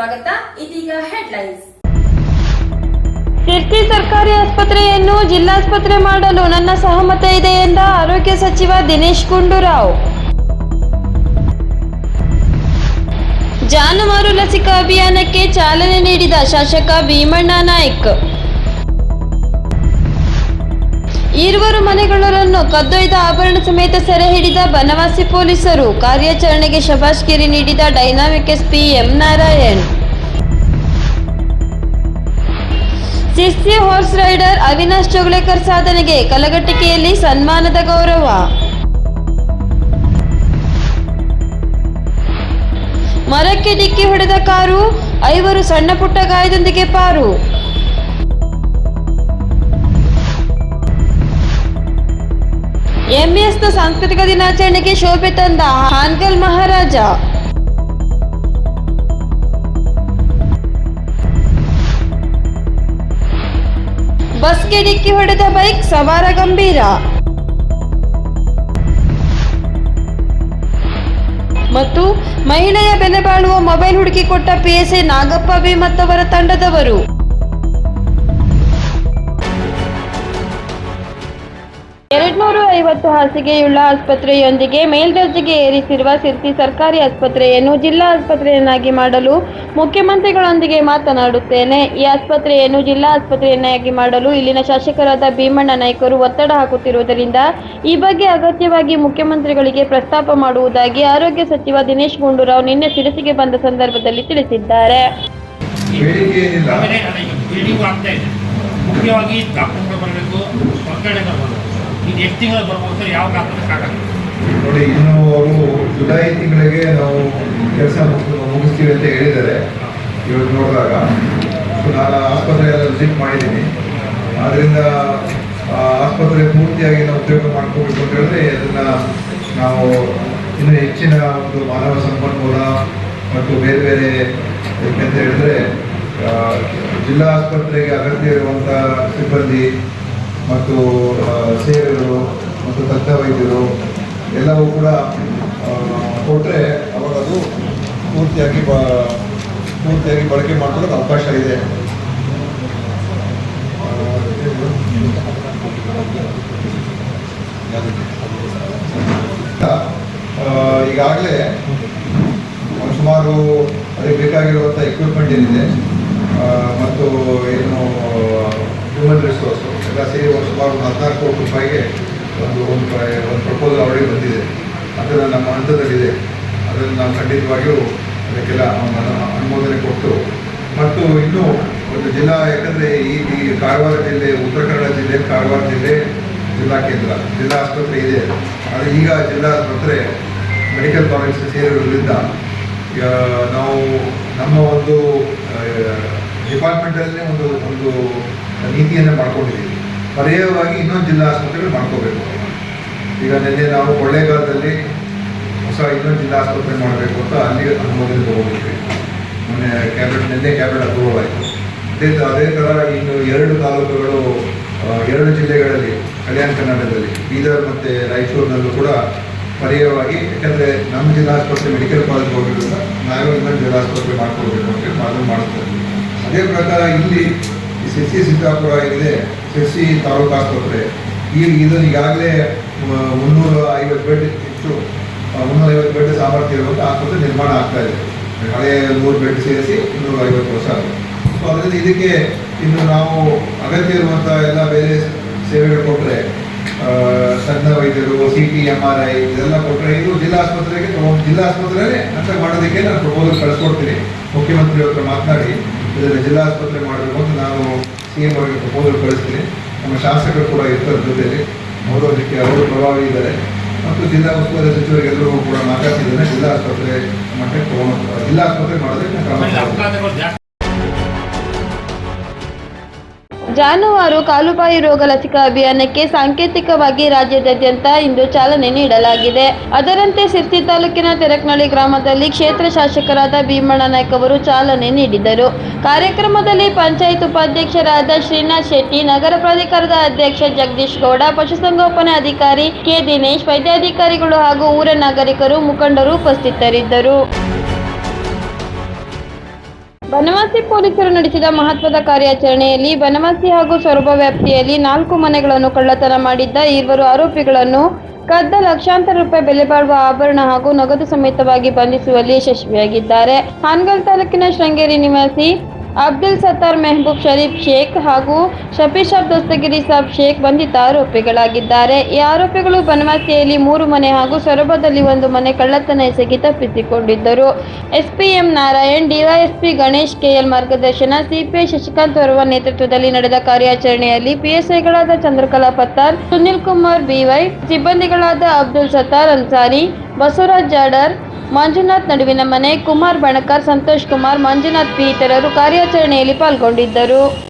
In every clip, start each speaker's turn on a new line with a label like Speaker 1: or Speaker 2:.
Speaker 1: ಸ್ವಾಗತ. ಇದೀಗ ಹೆಡ್ಲೈನ್ಸ್
Speaker 2: ಶಿರ್ಸಿ ಸರ್ಕಾರಿ ಆಸ್ಪತ್ರೆಯನ್ನು ಜಿಲ್ಲಾಸ್ಪತ್ರೆ ಮಾಡಲು ನನ್ನ ಸಹಮತ ಇದೆ ಎಂದ ಆರೋಗ್ಯ ಸಚಿವ ದಿನೇಶ್ ಗುಂಡೂರಾವ್. ಜಾನುವಾರು ಲಸಿಕಾ ಅಭಿಯಾನಕ್ಕೆ ಚಾಲನೆ ನೀಡಿದ ಶಾಸಕ ಭೀಮಣ್ಣ ನಾಯ್ಕ್. ಈರುವರು ಮನೆಗಳರನ್ನು ಕದ್ದೊಯ್ದ ಆಭರಣ ಸಮೇತ ಸೆರೆ ಹಿಡಿದ ಬನವಾಸಿ ಪೊಲೀಸರು ಕಾರ್ಯಾಚರಣೆಗೆ ಶಬಾಷ್ಗಿರಿ ನೀಡಿದ ಡೈನಾಮಿಕ್ ಎಸ್ಪಿ ಎಂ ನಾರಾಯಣ್. ಸಿಸ್ತಿ ಹಾರ್ಸ್ ರೈಡರ್ ಅವಿನಾಶ್ ಚೌಗ್ಲೇಕರ್ ಸಾಧನೆಗೆ ಕಲಗಟ್ಟಿಕೆಯಲ್ಲಿ ಸನ್ಮಾನದ ಗೌರವ. ಮರಕ್ಕೆ ಡಿಕ್ಕಿ ಹೊಡೆದ ಕಾರು ಐವರು ಸಣ್ಣ ಪುಟ್ಟ ಗಾಯದೊಂದಿಗೆ ಪಾರು. ಎಂಇಎಸ್ನ ಸಾಂಸ್ಕೃತಿಕ ದಿನಾಚರಣೆಗೆ ಶೋಭೆ ತಂದ ಹಾನ್ಗಲ್ ಮಹಾರಾಜ. ಬಸ್ಗೆ ಡಿಕ್ಕಿ ಹೊಡೆದ ಬೈಕ್ ಸವಾರ ಗಂಭೀರ. ಮತ್ತು ಮಹಿಳೆಯ ಬೆಲೆ ಬಾಳುವ ಮೊಬೈಲ್ ಹುಡುಕಿಕೊಟ್ಟ ಪಿಎಸ್ಎ ನಾಗಪ್ಪ ಬಿ ಮತ್ತವರ ತಂಡದವರು. ಎರಡ್ನೂರು ಐವತ್ತು ಹಾಸಿಗೆಯುಳ್ಳ ಆಸ್ಪತ್ರೆಯೊಂದಿಗೆ ಮೇಲ್ದರ್ಜೆಗೆ ಏರಿಸಿರುವ ಸಿರ್ಸಿ ಸರ್ಕಾರಿ ಆಸ್ಪತ್ರೆಯನ್ನು ಜಿಲ್ಲಾ ಆಸ್ಪತ್ರೆಯನ್ನಾಗಿ ಮಾಡಲು ಮುಖ್ಯಮಂತ್ರಿಗಳೊಂದಿಗೆ ಮಾತನಾಡುತ್ತೇನೆ. ಈ ಆಸ್ಪತ್ರೆಯನ್ನು ಜಿಲ್ಲಾ ಆಸ್ಪತ್ರೆಯನ್ನಾಗಿ ಮಾಡಲು ಇಲ್ಲಿನ ಶಾಸಕರಾದ ಭೀಮಣ್ಣ ನಾಯ್ಕರು ಒತ್ತಡ ಹಾಕುತ್ತಿರುವುದರಿಂದ ಈ ಬಗ್ಗೆ ಅಗತ್ಯವಾಗಿ ಮುಖ್ಯಮಂತ್ರಿಗಳಿಗೆ ಪ್ರಸ್ತಾಪ ಮಾಡುವುದಾಗಿ ಆರೋಗ್ಯ ಸಚಿವ ದಿನೇಶ್ ಗುಂಡೂರಾವ್ ನಿನ್ನೆ ಸಿರಸಿಗೆ ಬಂದ ಸಂದರ್ಭದಲ್ಲಿ ತಿಳಿಸಿದ್ದಾರೆ.
Speaker 3: ಮುಖ್ಯವಾಗಿ ಡಾಕ್ಟರ್ಗಳು ಬರಬೇಕು ಎಷ್ಟು ತಿಂಗಳು ಬರ್ಬೋದು, ಯಾವ
Speaker 4: ನೋಡಿ, ಇನ್ನು ಅವರು ಜುಲೈ ತಿಂಗಳಿಗೆ ನಾವು ಕೆಲಸ ಮುಗಿಸ್ತೀವಿ ಅಂತ ಹೇಳಿದ್ದಾರೆ. ಇವತ್ತು ನೋಡಿದಾಗ. ನಾನು ಆಸ್ಪತ್ರೆಯೆಲ್ಲ ವಿಸಿಟ್ ಮಾಡಿದ್ದೀನಿ. ಆದ್ದರಿಂದ ಆಸ್ಪತ್ರೆ ಪೂರ್ತಿಯಾಗಿ ನಾವು ಉಪಯೋಗ ಮಾಡ್ಕೋಬೇಕು ಅಂತ ಹೇಳಿದ್ರೆ, ಅದನ್ನು ನಾವು ಇನ್ನು ಹೆಚ್ಚಿನ ಒಂದು ಮಾನವ ಸಂಪನ್ಮೂಲ ಮತ್ತು ಬೇರೆ ಬೇರೆ ಅಂತ ಹೇಳಿದ್ರೆ ಜಿಲ್ಲಾ ಆಸ್ಪತ್ರೆಗೆ ಅಗತ್ಯ ಇರುವಂಥ ಸಿಬ್ಬಂದಿ ಮತ್ತು ಸೇರರು ಮತ್ತು ತಜ್ಞ ವೈದ್ಯರು ಎಲ್ಲವೂ ಕೂಡ ಕೊಟ್ಟರೆ ಅವಾಗ ಅದು ಪೂರ್ತಿಯಾಗಿ ಬ, ಪೂರ್ತಿಯಾಗಿ ಬಳಕೆ ಮಾಡ್ಕೊಳ್ಳೋದು ಅವಕಾಶ ಇದೆ. ಈಗಾಗಲೇ ಸುಮಾರು ಅದಕ್ಕೆ ಬೇಕಾಗಿರುವಂಥ ಎಕ್ವಿಪ್ಮೆಂಟ್ ಏನಿದೆ ಒಂದು ಹದಿನಾಲ್ಕು ಕೋಟಿ ರೂಪಾಯಿಗೆ ಒಂದು ಒಂದು ಒಂದು ಪ್ರಪೋಸಲ್ ಆಲ್ರೆಡಿ ಬಂದಿದೆ. ಅದನ್ನು ನಮ್ಮ ಹಂತದಲ್ಲಿದೆ. ಅದನ್ನು ನಾವು ಖಂಡಿತವಾಗಿಯೂ ಅದಕ್ಕೆಲ್ಲ ಅನು- ಅನುಮೋದನೆ ಕೊಟ್ಟು, ಮತ್ತು ಇನ್ನೂ ಒಂದು ಜಿಲ್ಲಾ, ಯಾಕಂದರೆ ಈ ಈ ಕಾರವಾರ ಜಿಲ್ಲೆ, ಉತ್ತರ ಕನ್ನಡ ಜಿಲ್ಲೆ, ಕಾರವಾರ ಜಿಲ್ಲೆ, ಜಿಲ್ಲಾ ಕೇಂದ್ರ, ಜಿಲ್ಲಾ ಆಸ್ಪತ್ರೆ ಇದೆ. ಆದರೆ ಈಗ ಜಿಲ್ಲಾ ಆಸ್ಪತ್ರೆ ಮೆಡಿಕಲ್ ಕಾಲೇಜ್ ಸೇರಿರೋದ್ರಿಂದ ನಾವು ನಮ್ಮ ಒಂದು ಡಿಪಾರ್ಟ್ಮೆಂಟಲ್ಲೇ ಒಂದು ಒಂದು ನೀತಿಯನ್ನು ಮಾಡ್ಕೊಂಡಿದ್ದೀವಿ. ಪರ್ಯಾಯವಾಗಿ ಇನ್ನೊಂದು ಜಿಲ್ಲಾ ಆಸ್ಪತ್ರೆಗಳು ಮಾಡ್ಕೋಬೇಕು. ಈಗ ನಿನ್ನೆ ನಾವು ಕೊಳ್ಳೇಗಾಲದಲ್ಲಿ ಹೊಸ ಇನ್ನೊಂದು ಜಿಲ್ಲಾ ಆಸ್ಪತ್ರೆ ಮಾಡಬೇಕು ಅಂತ ಅಲ್ಲಿ ಅನುಮೋದನೆ ತಗೊಂಡಿದ್ವಿ. ಮೊನ್ನೆ ಕ್ಯಾಬಿನೆಟ್, ನಿನ್ನೆ ಕ್ಯಾಬಿನೆಟ್ ಅಪ್ರೂವಲ್ ಆಯಿತು. ಅದೇ ಅದೇ ಥರ ಇನ್ನು ಎರಡು ತಾಲೂಕುಗಳು ಎರಡು ಜಿಲ್ಲೆಗಳಲ್ಲಿ, ಕಲ್ಯಾಣ ಕರ್ನಾಟಕದಲ್ಲಿ ಬೀದರ್ ಮತ್ತು ರಾಯಚೂರಿನಲ್ಲೂ ಕೂಡ ಪರ್ಯಾಯವಾಗಿ, ಯಾಕಂದರೆ ನಮ್ಮ ಜಿಲ್ಲಾ ಆಸ್ಪತ್ರೆ ಮೆಡಿಕಲ್ ಕಾಲೇಜ್ ಹೋಗಿರೋದ್ರಿಂದ ನಾವೇ ಇನ್ನೊಂದು ಜಿಲ್ಲಾ ಆಸ್ಪತ್ರೆ ಮಾಡ್ಕೊಳ್ಬೇಕು ಅಂತೇಳಿ ಮಾತು ಮಾಡ್ತಾರೆ ಅದೇ ಪ್ರಕಾರ ಇಲ್ಲಿ ಸಿರ್ಸಿ ಸಿದ್ದಾಪುರ ಏನಿದೆ ಸಿ ತಾಲೂಕು ಆಸ್ಪತ್ರೆ. ಈಗ ಇದು ಈಗಾಗಲೇ ಮುನ್ನೂರ ಐವತ್ತು ಬೆಡ್ ಹೆಚ್ಚು ಮುನ್ನೂರ ಐವತ್ತು ಬೆಡ್ ಸಾಮರ್ಥ್ಯ ಇರುವಂಥ ಆಸ್ಪತ್ರೆ ನಿರ್ಮಾಣ ಆಗ್ತಾ ಇದೆ. ಹಳೆಯ ನೂರು ಬೆಡ್ ಸೇರಿಸಿ ಇನ್ನೂರ ಐವತ್ತು ವರ್ಷ ಸೊ ಅದರಿಂದ ಇದಕ್ಕೆ ಇನ್ನು ನಾವು ಅಗತ್ಯ ಇರುವಂಥ ಎಲ್ಲ ಬೇರೆ ಸೇವೆಗಳು ಕೊಟ್ಟರೆ ತಜ್ಞ ವೈದ್ಯರು C T M R I ಇದೆಲ್ಲ ಕೊಟ್ಟರೆ ಇದು ಜಿಲ್ಲಾ ಆಸ್ಪತ್ರೆಗೆ ಜಿಲ್ಲಾ ಆಸ್ಪತ್ರೆಯಲ್ಲೇ ಅಂತ ಮಾಡೋದಕ್ಕೆ ನಾನು ಪ್ರಪೋಸಲ್ ಕಳಿಸ್ಕೊಡ್ತೀನಿ. ಮುಖ್ಯಮಂತ್ರಿ ಹತ್ರ ಮಾತನಾಡಿ, ಇದನ್ನು ಜಿಲ್ಲಾ ಆಸ್ಪತ್ರೆ ಮಾಡಬೇಕು ಅಂತ ನಾನು ಅವರಿಗೆ ಪ್ರಪೋಸಲ್ ಕಳಿಸ್ತೀನಿ. ನಮ್ಮ ಶಾಸಕರು ಕೂಡ ಇರ್ತಾರೆ ಜೊತೆಯಲ್ಲಿ. ಅವರು ಅದಕ್ಕೆ, ಅವರು ಪ್ರಭಾವಿ ಇದ್ದಾರೆ. ಮತ್ತು ಜಿಲ್ಲಾ ಉಸ್ತುವಾರಿ ಸಚಿವರಿಗೆಲ್ಲರೂ ಕೂಡ ಮಾತಾಡ್ತಿದ್ದೇನೆ. ಜಿಲ್ಲಾ ಆಸ್ಪತ್ರೆ ಮಟ್ಟಕ್ಕೆ ಜಿಲ್ಲಾ ಆಸ್ಪತ್ರೆ ಮಾಡೋದಕ್ಕೆ
Speaker 2: ಜಾನುವಾರು ಕಾಲುಬಾಯಿ ರೋಗ ಲಸಿಕಾ ಅಭಿಯಾನಕ್ಕೆ ಸಾಂಕೇತಿಕವಾಗಿ ರಾಜ್ಯದಾದ್ಯಂತ ಇಂದು ಚಾಲನೆ ನೀಡಲಾಗಿದೆ. ಅದರಂತೆ ಸಿರ್ತಿ ತಾಲೂಕಿನ ತೆರಕ್ನಳ್ಳಿ ಗ್ರಾಮದಲ್ಲಿ ಕ್ಷೇತ್ರ ಶಾಸಕರಾದ ಭೀಮಣ್ಣ ನಾಯ್ಕ ಅವರು ಚಾಲನೆ ನೀಡಿದರು. ಕಾರ್ಯಕ್ರಮದಲ್ಲಿ ಪಂಚಾಯತ್ ಉಪಾಧ್ಯಕ್ಷರಾದ ಶ್ರೀನಾಥ್ ಶೆಟ್ಟಿ, ನಗರ ಪ್ರಾಧಿಕಾರದ ಅಧ್ಯಕ್ಷ ಜಗದೀಶ್ ಗೌಡ, ಪಶುಸಂಗೋಪನಾ ಅಧಿಕಾರಿ ಕೆ ದಿನೇಶ್, ವೈದ್ಯಾಧಿಕಾರಿಗಳು ಹಾಗೂ ಊರ ನಾಗರಿಕರು ಮುಖಂಡರು ಉಪಸ್ಥಿತರಿದ್ದರು. ಬನವಾಸಿ ಪೊಲೀಸರು ನಡೆಸಿದ ಮಹತ್ವದ ಕಾರ್ಯಾಚರಣೆಯಲ್ಲಿ ಬನವಾಸಿ ಹಾಗೂ ಸೊರಬ ವ್ಯಾಪ್ತಿಯಲ್ಲಿ ನಾಲ್ಕು ಮನೆಗಳನ್ನು ಕಳ್ಳತನ ಮಾಡಿದ್ದ ಇವರು ಆರೋಪಿಗಳನ್ನು ಕದ್ದ ಲಕ್ಷಾಂತರ ರೂಪಾಯಿ ಬೆಲೆ ಬಾಳುವ ಆಭರಣ ಹಾಗೂ ನಗದು ಸಮೇತವಾಗಿ ಬಂಧಿಸುವಲ್ಲಿ ಯಶಸ್ವಿಯಾಗಿದ್ದಾರೆ. ಹಾನಗಲ್ ತಾಲೂಕಿನ ಶೃಂಗೇರಿ ನಿವಾಸಿ ಅಬ್ದುಲ್ ಸತ್ತಾರ್ ಮೆಹಬೂಬ್ ಶರೀಫ್ ಶೇಖ್ ಹಾಗೂ ಶಫೀಶಾಬ್ ದಸ್ತಗಿರಿ ಸಾಬ್ ಶೇಖ್ ಬಂಧಿತ ಆರೋಪಿಗಳಾಗಿದ್ದಾರೆ. ಈ ಆರೋಪಿಗಳು ಬನವಾಸಿಯಲ್ಲಿ ಮೂರು ಮನೆ ಹಾಗೂ ಸೊರಬದಲ್ಲಿ ಒಂದು ಮನೆ ಕಳ್ಳತನ ಎಸಗಿ ತಪ್ಪಿಸಿಕೊಂಡಿದ್ದರು. SPM Narayan, DYSP Ganesh, KL ಮಾರ್ಗದರ್ಶನ, ಸಿಪಿಐ ಶಶಿಕಾಂತ್ ಅವರ ನೇತೃತ್ವದಲ್ಲಿ ನಡೆದ ಕಾರ್ಯಾಚರಣೆಯಲ್ಲಿ ಪಿಎಸ್ಐಗಳಾದ ಚಂದ್ರಕಲಾ ಪತ್ತಾರ್, ಸುನಿಲ್ ಕುಮಾರ್ ಬಿವೈ ಸಿಬ್ಬಂದಿಗಳಾದ ಅಬ್ದುಲ್ ಸತ್ತಾರ್ ಅನ್ಸಾರಿ, ಬಸವರಾಜ್ ಜಾಡರ್ ಮಂಜುನಾಥ್ ನಡುವಿನ ಮನೆ ಕುಮಾರ್ ಬಣಕರ್ ಸಂತೋಷ್ ಕುಮಾರ್ ಮಂಜುನಾಥ್ ಪಿ ಇತರರು ಕಾರ್ಯಾಚರಣೆಯಲ್ಲಿ ಪಾಲ್ಗೊಂಡಿದ್ದರು.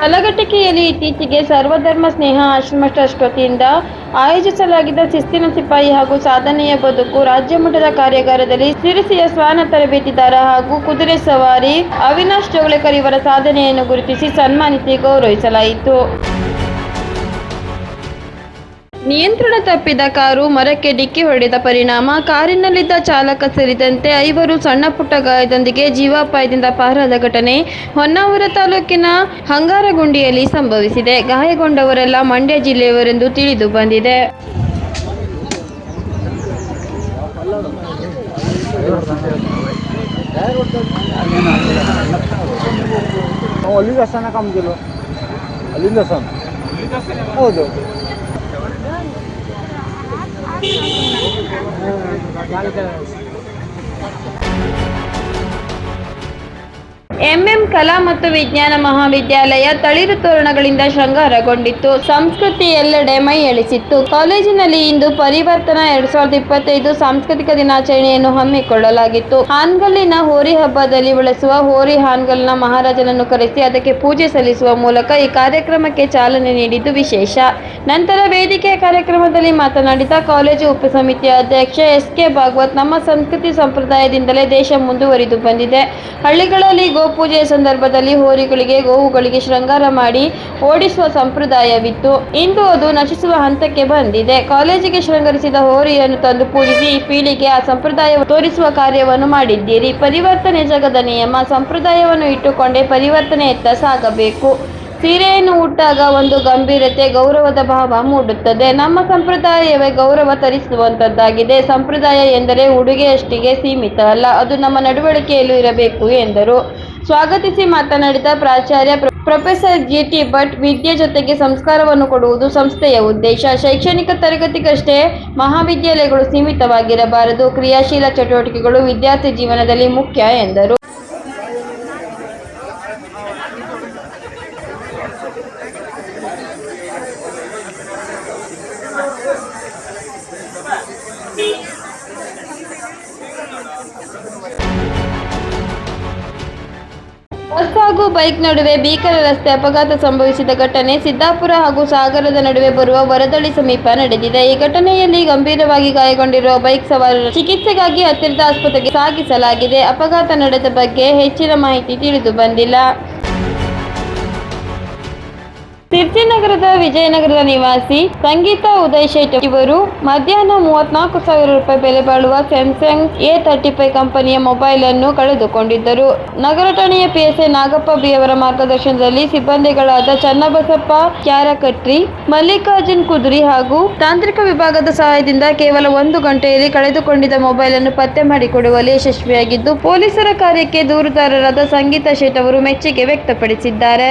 Speaker 2: ಕಲಘಟಕಿಯಲ್ಲಿ ಇತ್ತೀಚೆಗೆ ಸರ್ವಧರ್ಮ ಸ್ನೇಹ ಆಶ್ರಮ ಟ್ರಸ್ಟ್ ವತಿಯಿಂದ ಆಯೋಜಿಸಲಾಗಿದ್ದ ಶಿಸ್ತಿನ ಸಿಪಾಯಿ ಹಾಗೂ ಸಾಧನೆಯ ಬದುಕು ರಾಜ್ಯ ಮಟ್ಟದ ಕಾರ್ಯಾಗಾರದಲ್ಲಿ ಸಿರಿಸಿಯ ಶ್ವಾನ ತರಬೇತಿದಾರ ಹಾಗೂ ಕುದುರೆ ಸವಾರಿ ಅವಿನಾಶ್ ಜೋಗ್ಳೆಕರ್ ಇವರ ಸಾಧನೆಯನ್ನು ಗುರುತಿಸಿ ಸನ್ಮಾನಿಸಿ ಗೌರವಿಸಲಾಯಿತು. ನಿಯಂತ್ರಣ ತಪ್ಪಿದ ಕಾರು ಮರಕ್ಕೆ ಡಿಕ್ಕಿ ಹೊಡೆದ ಪರಿಣಾಮ, ಕಾರಿನಲ್ಲಿದ್ದ ಚಾಲಕ ಸೇರಿದಂತೆ ಐವರು ಸಣ್ಣ ಪುಟ್ಟ ಗಾಯದೊಂದಿಗೆ ಜೀವಾಪಾಯದಿಂದ ಪಾರಾದ ಘಟನೆ ಹೊನ್ನಾವರ ತಾಲೂಕಿನ ಹಂಗಾರಗುಂಡಿಯಲ್ಲಿ ಸಂಭವಿಸಿದೆ. ಗಾಯಗೊಂಡವರೆಲ್ಲ ಮಂಡ್ಯ ಜಿಲ್ಲೆಯವರೆಂದು ತಿಳಿದು ಬಂದಿದೆ.
Speaker 5: ಹೌದು. ¿Qué tal? ¿Qué tal?
Speaker 2: MM ಕಲಾ ಮತ್ತು ವಿಜ್ಞಾನ ಮಹಾವಿದ್ಯಾಲಯ ತಳಿರು ತೋರಣಗಳಿಂದ ಶೃಂಗಾರಗೊಂಡಿತ್ತು. ಸಂಸ್ಕೃತಿ ಎಲ್ಲೆಡೆ ಮೈ ಎಳಿಸಿತ್ತು. ಕಾಲೇಜಿನಲ್ಲಿ ಇಂದು ಪರಿವರ್ತನಾ ಎರಡ್ ಸಾವಿರದ ಇಪ್ಪತ್ತೈದು ಸಾಂಸ್ಕೃತಿಕ ದಿನಾಚರಣೆಯನ್ನು ಹಮ್ಮಿಕೊಳ್ಳಲಾಗಿತ್ತು. ಹಾನ್ಗಲ್ಲಿನ ಹೋರಿ ಹಬ್ಬದಲ್ಲಿ ಬಳಸುವ ಹೋರಿ ಹಾನ್ಗಲ್ನ ಮಹಾರಾಜನನ್ನು ಕರೆಸಿ ಅದಕ್ಕೆ ಪೂಜೆ ಸಲ್ಲಿಸುವ ಮೂಲಕ ಈ ಕಾರ್ಯಕ್ರಮಕ್ಕೆ ಚಾಲನೆ ನೀಡಿದ್ದು ವಿಶೇಷ. ನಂತರ ವೇದಿಕೆಯ ಕಾರ್ಯಕ್ರಮದಲ್ಲಿ ಮಾತನಾಡಿದ ಕಾಲೇಜು ಉಪಸಮಿತಿಯ ಅಧ್ಯಕ್ಷ ಎಸ್ ಕೆ ಭಾಗವತ್, ನಮ್ಮ ಸಂಸ್ಕೃತಿ ಸಂಪ್ರದಾಯದಿಂದಲೇ ದೇಶ ಮುಂದುವರಿದು ಬಂದಿದೆ. ಹಳ್ಳಿಗಳಲ್ಲಿ ಗೋಪೂಜೆಯ ಸಂದರ್ಭದಲ್ಲಿ ಹೋರಿಗಳಿಗೆ, ಗೋವುಗಳಿಗೆ ಶೃಂಗಾರ ಮಾಡಿ ಓಡಿಸುವ ಸಂಪ್ರದಾಯವಿತ್ತು. ಇಂದು ಅದು ನಶಿಸುವ ಹಂತಕ್ಕೆ ಬಂದಿದೆ. ಕಾಲೇಜಿಗೆ ಶೃಂಗರಿಸಿದ ಹೋರಿಯನ್ನು ತಂದು ಪೂಜಿಸಿ ಈ ಪೀಳಿಗೆ ಆ ಸಂಪ್ರದಾಯ ತೋರಿಸುವ ಕಾರ್ಯವನ್ನು ಮಾಡಿದ್ದೀರಿ. ಪರಿವರ್ತನೆ ಜಗದ ನಿಯಮ, ಸಂಪ್ರದಾಯವನ್ನು ಇಟ್ಟುಕೊಂಡೇ ಪರಿವರ್ತನೆಯತ್ತ ಸಾಗಬೇಕು. ಸೀರೆಯನ್ನು ಉಟ್ಟಾಗ ಒಂದು ಗಂಭೀರತೆ ಗೌರವದ ಭಾವ ಮೂಡುತ್ತದೆ. ನಮ್ಮ ಸಂಪ್ರದಾಯವೇ ಗೌರವ ತರಿಸುವಂತದ್ದಾಗಿದೆ. ಸಂಪ್ರದಾಯ ಎಂದರೆ ಉಡುಗೆಯಷ್ಟಿಗೆ ಸೀಮಿತ ಅಲ್ಲ, ಅದು ನಮ್ಮ ನಡವಳಿಕೆಯಲ್ಲೂ ಇರಬೇಕು ಎಂದರು. ಸ್ವಾಗತಿಸಿ ಮಾತನಾಡಿದ ಪ್ರಾಚಾರ್ಯ ಪ್ರೊಫೆಸರ್ ಜಿ ಟಿ ಭಟ್, ವಿದ್ಯೆ ಜೊತೆಗೆ ಸಂಸ್ಕಾರವನ್ನು ಕೊಡುವುದು ಸಂಸ್ಥೆಯ ಉದ್ದೇಶ. ಶೈಕ್ಷಣಿಕ ತರಗತಿಗಷ್ಟೇ ಮಹಾವಿದ್ಯಾಲಯಗಳು ಸೀಮಿತವಾಗಿರಬಾರದು. ಕ್ರಿಯಾಶೀಲ ಚಟುವಟಿಕೆಗಳು ವಿದ್ಯಾರ್ಥಿ ಜೀವನದಲ್ಲಿ ಮುಖ್ಯ ಎಂದರು. ಬೈಕ್ ನಡುವೆ ಭೀಕರ ರಸ್ತೆ ಅಪಘಾತ ಸಂಭವಿಸಿದ ಘಟನೆ ಸಿದ್ದಾಪುರ ಹಾಗೂ ಸಾಗರದ ನಡುವೆ ಬರುವ ವರದಳ್ಳಿ ಸಮೀಪ ನಡೆದಿದೆ. ಈ ಘಟನೆಯಲ್ಲಿ ಗಂಭೀರವಾಗಿ ಗಾಯಗೊಂಡಿರುವ ಬೈಕ್ ಸವಾರರು ಚಿಕಿತ್ಸೆಗಾಗಿ ಹತ್ತಿರದ ಆಸ್ಪತ್ರೆಗೆ ಸಾಗಿಸಲಾಗಿದೆ. ಅಪಘಾತ ನಡೆದ ಬಗ್ಗೆ ಹೆಚ್ಚಿನ ಮಾಹಿತಿ ತಿಳಿದು ಬಂದಿಲ್ಲ. ಸಿರ್ಸಿ ನಗರದ ವಿಜಯನಗರದ ನಿವಾಸಿ ಸಂಗೀತ ಉದಯ್ ಶೇಟ್ ಇವರು ಮಧ್ಯಾಹ್ನ ಮೂವತ್ನಾಲ್ಕು ಸಾವಿರ ರೂಪಾಯಿ ಬೆಲೆ ಬಾಳುವ ಸ್ಯಾಮ್ಸಂಗ್ ಎ ತರ್ಟಿ ಫೈವ್ ಕಂಪನಿಯ ಮೊಬೈಲ್ ಅನ್ನು ಕಳೆದುಕೊಂಡಿದ್ದರು. ನಗರ ಠಾಣೆಯ ಪಿಎಸ್ಐ ನಾಗಪ್ಪ ಬಿ ಅವರ ಮಾರ್ಗದರ್ಶನದಲ್ಲಿ ಸಿಬ್ಬಂದಿಗಳಾದ ಚನ್ನಬಸಪ್ಪ, ಕ್ಯಾರಕಟ್ರಿ, ಮಲ್ಲಿಕಾರ್ಜುನ್ ಕುದುರಿ ಹಾಗೂ ತಾಂತ್ರಿಕ ವಿಭಾಗದ ಸಹಾಯದಿಂದ ಕೇವಲ ಒಂದು ಗಂಟೆಯಲ್ಲಿ ಕಳೆದುಕೊಂಡಿದ್ದ ಮೊಬೈಲ್ ಅನ್ನು ಪತ್ತೆ ಮಾಡಿಕೊಡುವಲ್ಲಿ ಯಶಸ್ವಿಯಾಗಿದ್ದು, ಪೊಲೀಸರ ಕಾರ್ಯಕ್ಕೆ ದೂರುದಾರರಾದ ಸಂಗೀತ ಶೇಟ್ ಅವರು ಮೆಚ್ಚುಗೆ ವ್ಯಕ್ತಪಡಿಸಿದ್ದಾರೆ.